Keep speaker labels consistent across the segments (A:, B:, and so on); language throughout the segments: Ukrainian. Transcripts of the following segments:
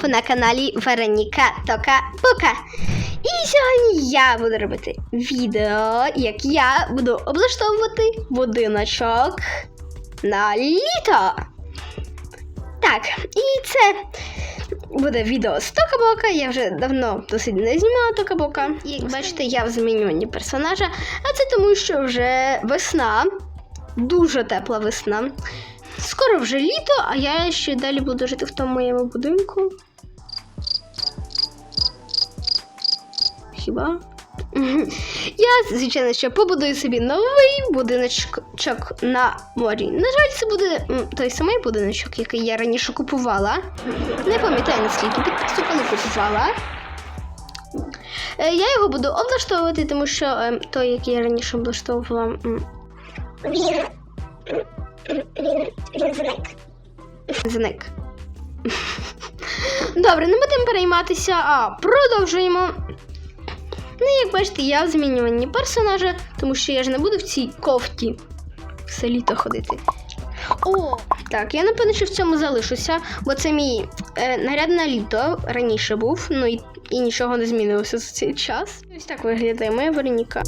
A: знову на каналі Вероніка Тока Пока. І сьогодні я буду робити відео, як я буду облаштовувати будиночок на літо. Так, і це буде відео з Токабока. Я вже давно досить не знімала Токабока. І як бачите, я в змінюванні персонажа, а це тому, що вже весна, дуже тепла весна. Скоро вже літо, а я ще далі буду жити в тому моєму будинку. Хіба? Я, звичайно, що побудую собі новий будиночок на морі. На жаль, це буде той самий будиночок, який я раніше купувала. Не пам'ятаю, наскільки підпису, коли купувала. Е, Я його буду облаштовувати, тому що е, той, який я раніше облаштовувала, м, зник. Добре, не будемо перейматися, а продовжуємо. Ну, як бачите, я в змінюванні персонажа, тому що я ж не буду в цій кофті все літо ходити. О, так, я напевно, що в цьому залишуся, бо це мій е, наряд на літо раніше був, ну і, і нічого не змінилося за цей час. Ось так виглядає моя Вероніка.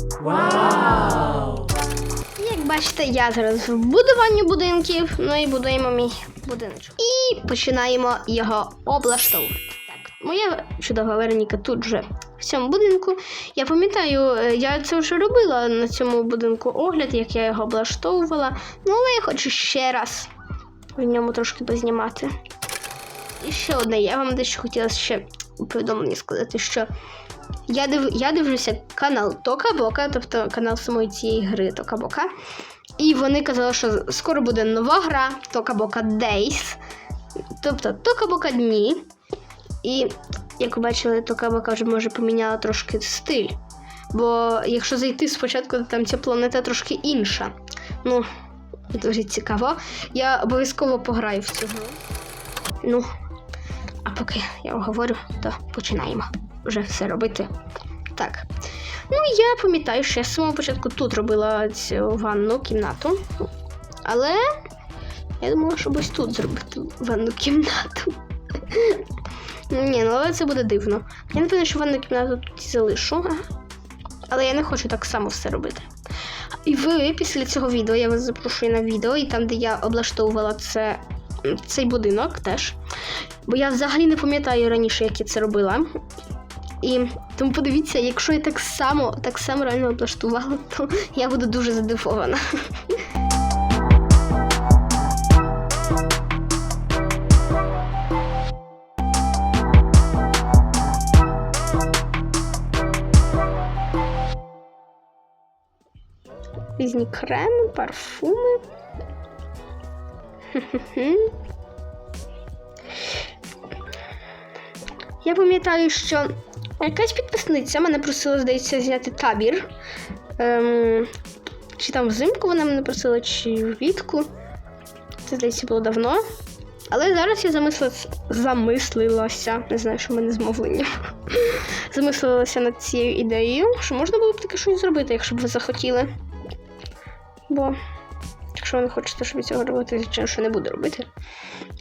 A: Як бачите, я зараз в будуванні будинків, ну і будуємо мій будиночок. І починаємо його облаштовувати. Так, моя чудова Вероніка тут вже в цьому будинку. Я пам'ятаю, е, я це вже робила на цьому будинку огляд, як я його облаштовувала. Ну, але я хочу ще раз в ньому трошки познімати. І ще одне, я вам дещо хотіла ще у повідомленні сказати, що я, див... я дивлюся канал Тока Бока, тобто канал самої цієї гри Тока Бока. І вони казали, що скоро буде нова гра Тока Бока Days. Тобто Тока Бока дні. І як ви бачили, Тока Бока вже може поміняла трошки стиль. Бо якщо зайти спочатку, то там ця планета трошки інша. Ну, дуже цікаво. Я обов'язково пограю в цю. Ну, а поки я говорю, то починаємо вже все робити. Так. Ну, я пам'ятаю, що я з самого початку тут робила цю ванну кімнату. Але я думала, щоб ось тут зробити ванну кімнату. Ні, ну але це буде дивно. Я не певна, що ванну кімнату тут залишу. Але я не хочу так само все робити. І ви після цього відео я вас запрошую на відео, і там, де я облаштовувала це, цей будинок теж. Бо я взагалі не пам'ятаю раніше, як я це робила. І тому подивіться, якщо я так само, так само реально облаштувала, то я буду дуже задивована. Різні креми, парфуми. Я пам'ятаю, що якась підписниця мене просила, здається, зняти табір. Ем, чи там взимку вона мене просила, чи влітку. Це, здається, було давно. Але зараз я замислилася, не знаю, що в мене з мовленням. замислилася над цією ідеєю, що можна було б таке щось зробити, якщо б ви захотіли. Бо, якщо ви не хочете, щоб я цього робити, звичайно, що не буду робити.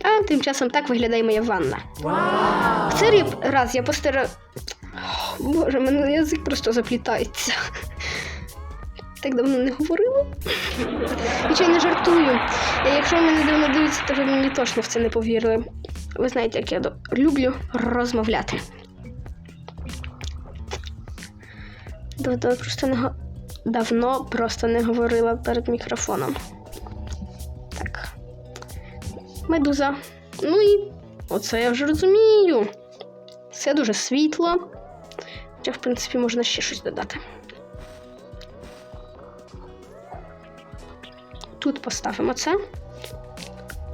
A: А тим часом так виглядає моя ванна. В цей рі- раз я постара. О, Боже, мене язик просто заплітається. Так давно не говорила. Я не жартую. Якщо мене давно дивиться, то ви мені точно в це не повірили. Ви знаєте, як я до- люблю розмовляти. Давно просто не давно просто не говорила перед мікрофоном. Так. Медуза. Ну і оце я вже розумію. Все дуже світло. Хоча, в принципі, можна ще щось додати. Тут поставимо це.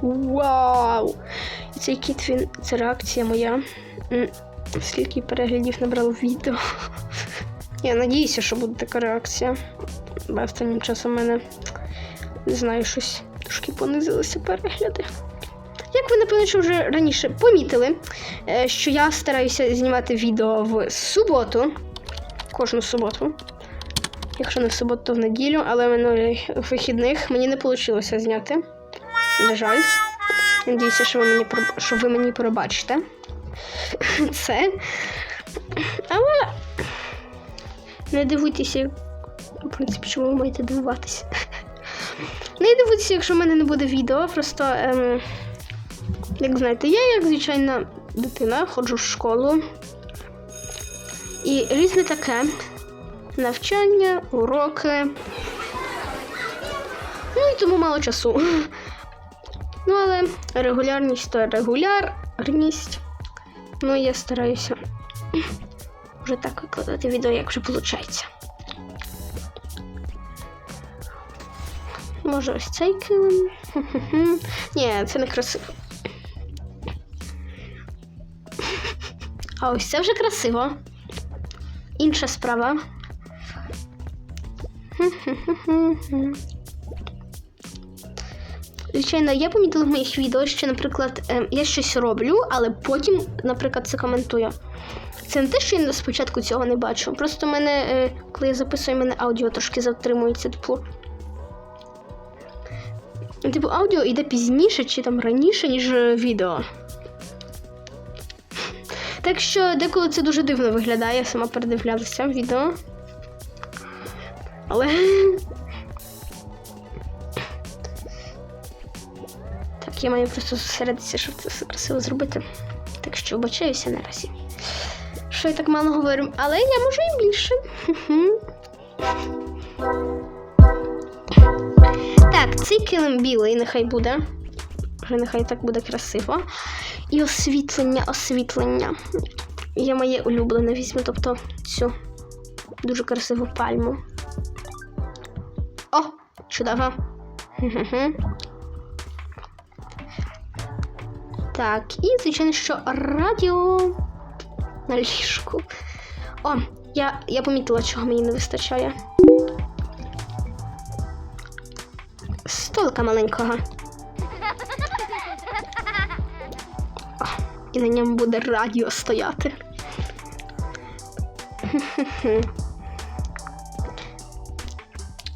A: Вау! І цей кіт він. Це реакція моя. Скільки переглядів набрало відео. Я надіюся, що буде така реакція. Бо останнім часом в мене не знаю, щось трошки понизилися перегляди. Як ви, напевно, що вже раніше помітили, е, що я стараюся знімати відео в суботу, кожну суботу. Якщо не в суботу, то в неділю, але минулих вихідних мені не вийшло зняти. На жаль. Надіюся, що ви мені що ви мені пробачите. Це. Але не дивуйтеся, в принципі, чому ви маєте дивуватися. Не дивуйтеся, якщо в мене не буде відео, просто, ем, як знаєте, я, як звичайна дитина, ходжу в школу. І різне таке. Навчання, уроки. Ну і тому мало часу. Ну, але регулярність то регулярність. Ну, я стараюся вже так викладати відео, як вже виходить. Може, ось цей килим. Ні, це не красиво. А ось це вже красиво. Інша справа. Звичайно, я помітила в моїх відео, що, наприклад, ем, я щось роблю, але потім, наприклад, це коментую. Це не те, що я спочатку цього не бачу. Просто в мене, е, коли я записую, мене аудіо трошки затримується. Типу, типу аудіо йде пізніше чи там раніше, ніж е, відео. Так що деколи це дуже дивно виглядає, я сама передивлялася відео. Але. Так, я маю просто зосередитися, щоб це все красиво зробити. Так що вибачаюся наразі. Що я так мало говорю, але я можу і більше. Так, цей килим білий, нехай буде. Вже нехай так буде красиво. І освітлення, освітлення. Я моє улюблене візьму, тобто цю дуже красиву пальму. О, чудово. Так, і звичайно, що радіо на ліжку. О, я, я помітила, чого мені не вистачає. Столика маленького. О, і на ньому буде радіо стояти.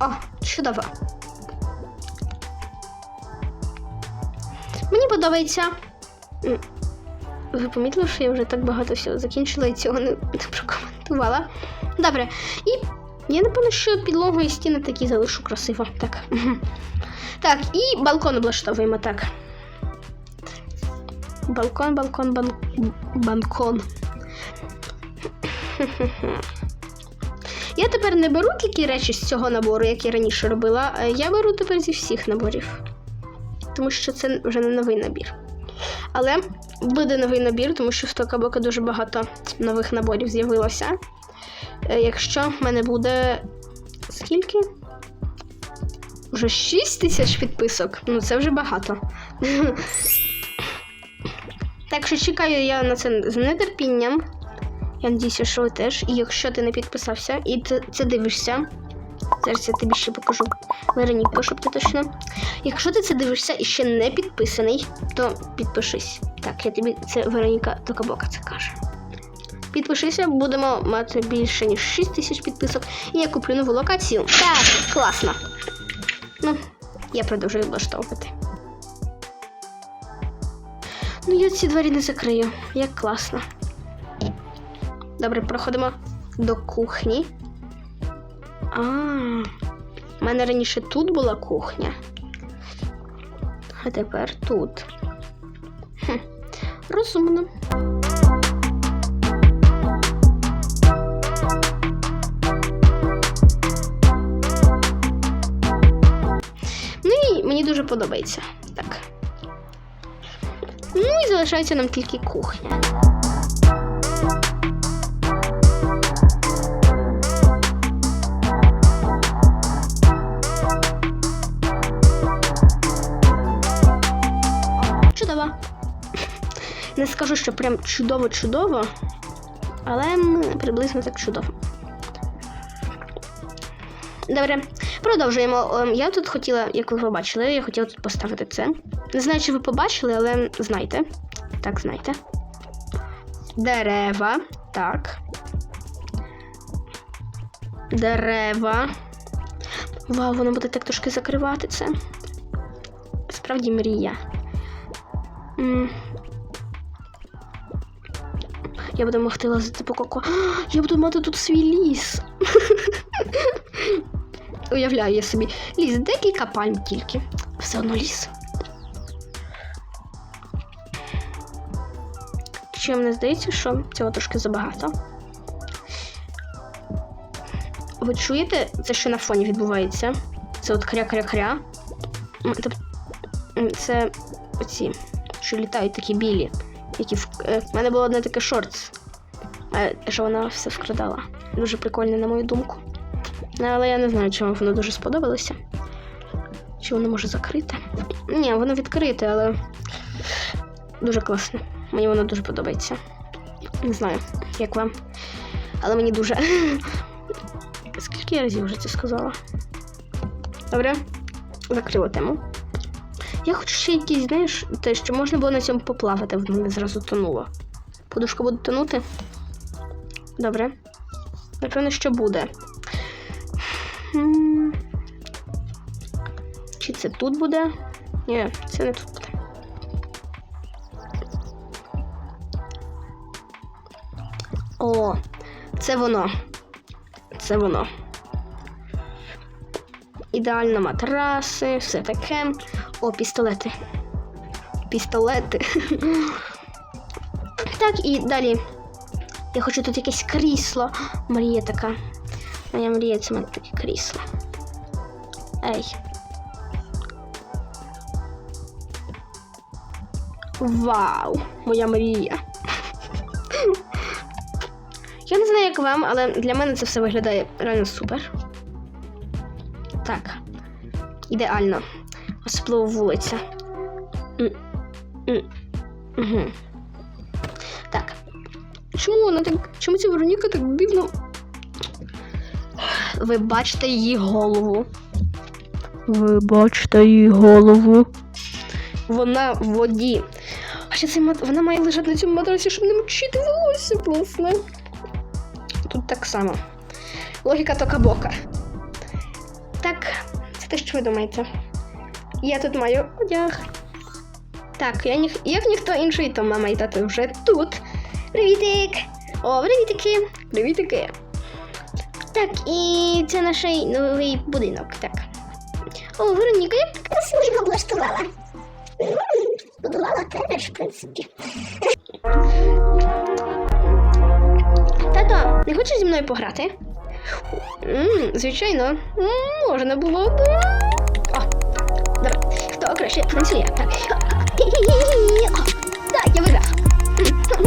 A: О, чудово. Мені подобається. Ви помітили, що я вже так багато всього закінчила і цього не, не прокоментувала. Добре. І я напевно, що підлогу і стіни такі залишу красиво. Так. Так, і балкон облаштовуємо так. Балкон, балкон, бан... балкон. Я тепер не беру тільки речі з цього набору, як я раніше робила. Я беру тепер зі всіх наборів. Тому що це вже не новий набір. Але буде новий набір, тому що в Токабока дуже багато нових наборів з'явилося. Е, Якщо в мене буде скільки? Вже 6 тисяч підписок. Ну це вже багато. Так що чекаю я на це з нетерпінням. Я надіюся, що ви теж. І якщо ти не підписався і ти це дивишся, зараз я тобі ще покажу Вероніку, щоб ти точно. Якщо ти це дивишся і ще не підписаний, то підпишись. Так, я тобі це Вероніка Токабока це каже. Підпишися, будемо мати більше ніж 6 тисяч підписок, і я куплю нову локацію. Так, класно. Ну, я продовжую влаштовувати. Ну, я ці двері не закрию. Як класно. Добре, проходимо до кухні. А, у мене раніше тут була кухня. А тепер тут. Хм, розумно. Ну і мені дуже подобається. Так. Ну і залишається нам тільки кухня. Не скажу, що прям чудово-чудово, але приблизно так чудово. Добре, продовжуємо. Ем, Я тут хотіла, як ви побачили, я хотіла тут поставити це. Не знаю, чи ви побачили, але знайте. Так, знайте. Дерева. Так. Дерева. Вау, воно буде так трошки закривати це. Справді мрія. Я буду могти лазити по коко. Я буду мати тут свій ліс. Уявляю я собі. Ліс, декілька пальм тільки. Все одно ліс. Чи мені здається, що цього трошки забагато. Ви чуєте це, що на фоні відбувається? Це от кря-кря-кря. Це оці, що літають такі білі. Які е, в мене було одне таке шортс. е, Що вона все вкрадала. Дуже прикольне, на мою думку. Але я не знаю, вам воно дуже сподобалося. Чи воно може закрите? Ні, воно відкрите, але дуже класно. Мені воно дуже подобається. Не знаю, як вам. Але мені дуже. Скільки я разів вже це сказала? Добре, закрила тему. Я хочу ще якісь, знаєш, те, що можна було на цьому поплавати, воно не зразу тонуло. Подушка буде тонути? Добре. Напевно, що буде. Чи це тут буде? Ні, це не тут буде. О, це воно. Це воно. Ідеально матраси, все таке. О, пістолети. Пістолети. Так, і далі. Я хочу тут якесь крісло. Мрія така. Моя мрія це мати таке крісло. Ей. Вау! Моя мрія. Я не знаю, як вам, але для мене це все виглядає реально супер. Так. Ідеально. Особливо вулиця. Угу. Так. Чому вона так. Чому ця Вероніка так дивно? Ви бачите її голову. Ви бачите її голову. Вона в воді. А ще цей мат... вона має лежати на цьому матрасі, щоб не мочити волосся, власне. Тут так само. Логіка тока-бока. Так, це те, що ви думаєте. Я тут маю одяг. Так, я ніх... як ніхто інший, то мама і тато вже тут. Привітик! О, привітики! Привітики! Так, і це наш новий будинок. Так. О, Вероніка, як ти красиво його облаштувала. Будувала теж, в принципі. Тато, не хочеш зі мною пограти? м звичайно, М, можна було б. Краще танцює? Я виграв.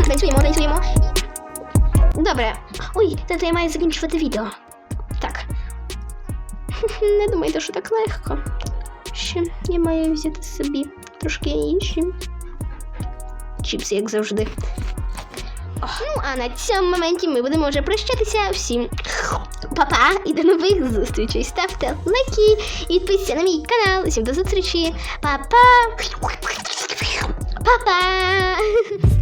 A: Танцюємо, танцюємо. Добре. Ой, тато, я маю закінчувати відео. Так. Не думайте, що так легко. Ще я маю взяти собі трошки інші. Чіпси, як завжди. Ну, а на цьому моменті ми будемо вже прощатися всім. Па-па! І до нових зустрічей. Ставте лайки і підписуйтесь на мій канал. Всім до зустрічі. Па-па! Па-па!